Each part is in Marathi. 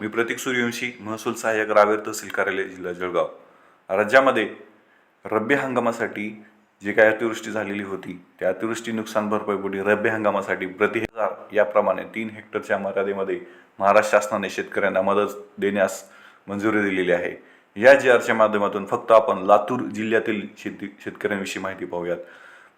मी प्रतीक सूर्यवंशी महसूल सहाय्यक रावेर तहसील कार्यालय जिल्हा जळगाव. राज्यामध्ये रब्बी हंगामासाठी जी काही अतिवृष्टी झालेली होती त्या अतिवृष्टी नुकसान भरपाईपोटी रब्बी हंगामासाठी प्रति हजार याप्रमाणे तीन हेक्टरच्या मर्यादेमध्ये महाराष्ट्र शासनाने शेतकऱ्यांना मदत देण्यास मंजुरी दिलेली आहे. या जी आरच्या माध्यमातून फक्त आपण लातूर जिल्ह्यातील शेती शेतकऱ्यांविषयी माहिती पाहूयात.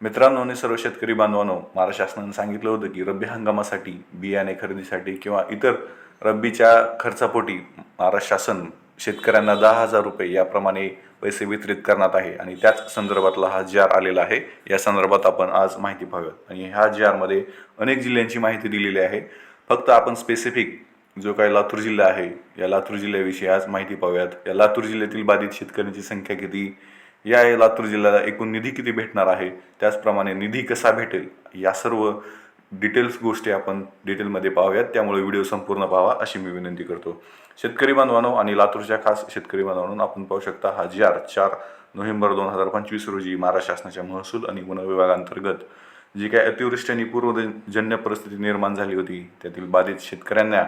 मित्रांनो आणि सर्व शेतकरी बांधवांनो महाराष्ट्र शासनाने सांगितलं होतं की रब्बी हंगामासाठी बियाणे खरेदीसाठी किंवा इतर रब्बीच्या खर्चापोटी महाराष्ट्र शासन शेतकऱ्यांना दहा हजार रुपये याप्रमाणे पैसे वितरित करण्यात आहे आणि त्याच संदर्भातला हा जी आर आलेला आहे या संदर्भात आपण आज माहिती पाहूयात. आणि ह्या जी आरमध्ये अनेक जिल्ह्यांची माहिती दिलेली आहे. फक्त आपण स्पेसिफिक जो काही लातूर जिल्हा आहे या लातूर जिल्ह्याविषयी आज माहिती पाहूयात. या लातूर जिल्ह्यातील बाधित शेतकऱ्यांची संख्या किती? या लातूर जिल्ह्याला एकूण निधी किती भेटणार आहे? त्याचप्रमाणे निधी कसा भेटेल? या सर्व डिटेल्स गोष्टी आपण डिटेलमध्ये पाहूयात. त्यामुळे व्हिडिओ संपूर्ण पाहावा अशी मी विनंती करतो. शेतकरी बांधवांनो आणि लातूरच्या खास शेतकरी बांधवांनो आपण पाहू शकता हा जी आर चार नोव्हेंबर दोन हजार पंचवीस रोजी महाराष्ट्र शासनाच्या महसूल आणि वन विभागांतर्गत जी काही अतिवृष्टी आणि पूर्वजन्य परिस्थिती निर्माण झाली होती त्यातील बाधित शेतकऱ्यांना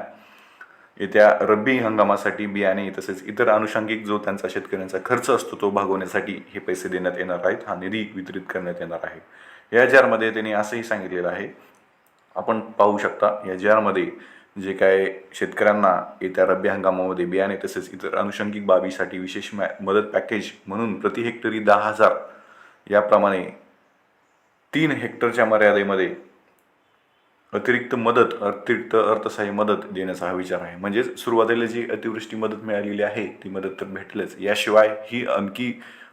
येत्या रब्बी हंगामासाठी बियाणे तसेच इतर आनुषंगिक जो त्यांचा शेतकऱ्यांचा खर्च असतो तो भागवण्यासाठी हे पैसे देण्यात येणार आहेत. हा निधी वितरित करण्यात येणार आहे. या जारमध्ये त्यांनी असंही सांगितलेलं आहे आपण पाहू शकता या जारमध्ये जे काय शेतकऱ्यांना येत्या रब्बी हंगामामध्ये बियाणे तसेच इतर अनुषंगिक बाबीसाठी विशेष मॅ मदत पॅकेज म्हणून प्रति हेक्टरी दहा हजार याप्रमाणे तीन हेक्टरच्या मर्यादेमध्ये अतिरिक्त मदत अतिरिक्त अर्थसहाय्य मदत देण्याचा हा विचार आहे. म्हणजेच सुरुवातीला जी अतिवृष्टी मदत मिळालेली आहे ती मदत तर भेटलेच. याशिवाय ही आणखी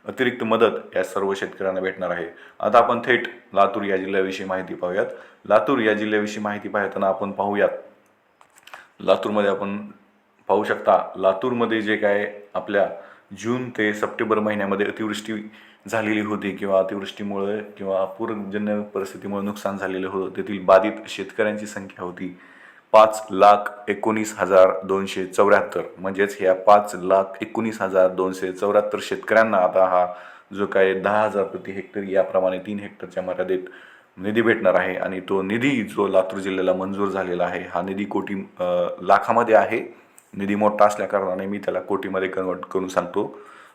अतिरिक्त मदत या सर्व शेतकऱ्यांना भेटणार आहे. आता आपण थेट लातूर या जिल्ह्याविषयी माहिती पाहूयात. लातूर या जिल्ह्याविषयी माहिती पाहताना आपण पाहूयात. लातूरमध्ये आपण पाहू शकता लातूरमध्ये जे काय आपल्या जून ते सप्टेंबर महिन्यामध्ये अतिवृष्टी झालेली होती किंवा अतिवृष्टीमुळे किंवा पूरजन्य परिस्थितीमुळे नुकसान झालेलं होतं तेथील बाधित शेतकऱ्यांची संख्या होती. पाच लाख एकोणीस हजार दोनशे चौऱ्याहत्तर. म्हणजेच ह्या पाच लाख एकोणीस हजार दोनशे चौऱ्याहत्तर शेतकऱ्यांना आता हा जो काय दहा हजार प्रति हेक्टर याप्रमाणे तीन हेक्टरच्या मर्यादेत निधी भेटणार आहे. आणि तो निधी जो लातूर जिल्ह्याला मंजूर झालेला आहे हा निधी कोटी लाखामध्ये आहे. निधी मोठा असल्याकारणाने मी त्याला कोटीमध्ये कन्वर्ट करून सांगतो.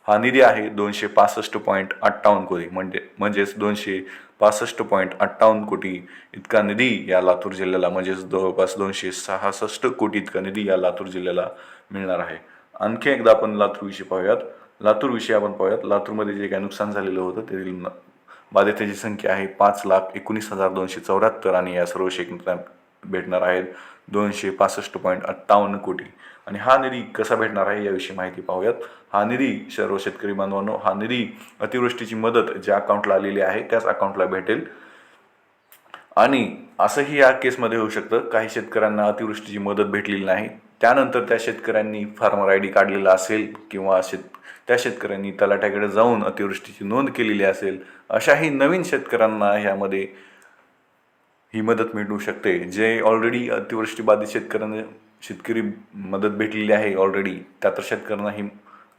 हा निधी आहे दोनशे पासष्ट पॉईंट अठ्ठावन्न कोटी. म्हणजे म्हणजेच दोनशे पासष्ट पॉईंट अठ्ठावन्न कोटी इतका निधी या लातूर जिल्ह्याला म्हणजेच जवळपास दोनशे सहासष्ट कोटी इतका निधी या लातूर जिल्ह्याला मिळणार आहे. आणखी एकदा आपण लातूरविषयी पाहूयात. लातूरविषयी आपण पाहूयात. लातूरमध्ये जे काही नुकसान झालेलं होतं त्यातील बाधितांची संख्या आहे पाच लाख एकोणीस हजार दोनशे चौऱ्याहत्तर आणि या सर्व शेक भेटणार आहेत. दोनशे पासष्ट पॉईंट अठ्ठावन्न कोटी. आणि हा निधी कसा भेटणार आहे याविषयी माहिती पाहूयात. हा निधी सर्व शेतकरी बांधवांनो हा निधी अतिवृष्टीची मदत ज्या अकाउंटला आलेली आहे त्याच अकाउंटला भेटेल. आणि असंही या केसमध्ये होऊ शकतं. काही शेतकऱ्यांना अतिवृष्टीची मदत भेटलेली नाही. त्यानंतर त्या शेतकऱ्यांनी फार्मर आय डी काढलेला असेल किंवा शेत त्या शेतकऱ्यांनी तलाठ्याकडे जाऊन अतिवृष्टीची नोंद केलेली असेल अशाही नवीन शेतकऱ्यांना ह्यामध्ये ही मदत मिळू शकते. जे ऑलरेडी अतिवृष्टी बाधित शेतकऱ्यांना शेतकरी मदत भेटलेली आहे ऑलरेडी त्या तर शेतकऱ्यांना ही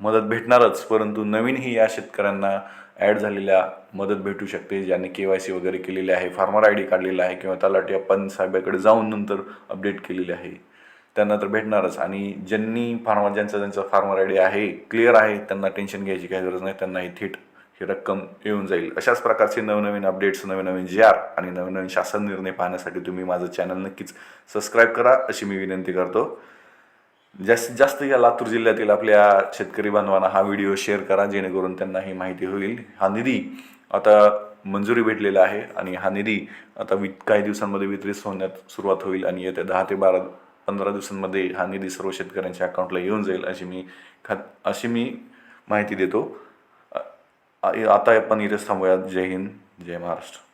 मदत भेटणारच परंतु नवीनही या शेतकऱ्यांना ॲड झालेल्या मदत भेटू शकते ज्यांनी के वाय सी वगैरे केलेली आहे फार्मर आय डी काढलेला आहे किंवा तलाठी अप्पन साहेबाकडे जाऊन नंतर अपडेट केलेली आहे. त्यांना तर भेटणारच. आणि ज्यांनी फार्मर ज्यांचा ज्यांचा फार्मर आय डी आहे क्लिअर आहे त्यांना टेन्शन घ्यायची काही गरज नाही त्यांना ही थेट ही रक्कम येऊन जाईल. अशाच प्रकारचे नवनवीन अपडेट्स नवीन नवीन जी आर आणि नवनवीन शासन निर्णय पाहण्यासाठी तुम्ही माझं चॅनल नक्कीच सबस्क्राईब करा अशी मी विनंती करतो. जास्तीत जास्त या लातूर जिल्ह्यातील आपल्या शेतकरी बांधवांना हा व्हिडिओ शेअर करा जेणेकरून त्यांना ही माहिती होईल. हा निधी आता मंजुरी भेटलेला आहे आणि हा निधी आता वि काही दिवसांमध्ये वितरित होण्यात सुरुवात होईल आणि येत्या दहा ते बारा पंधरा दिवसांमध्ये हा निधी सर्व शेतकऱ्यांच्या अकाउंटला येऊन जाईल अशी मी खात अशी मी माहिती देतो. आता आपण इथेच थांबूयात. जय हिंद जय महाराष्ट्र.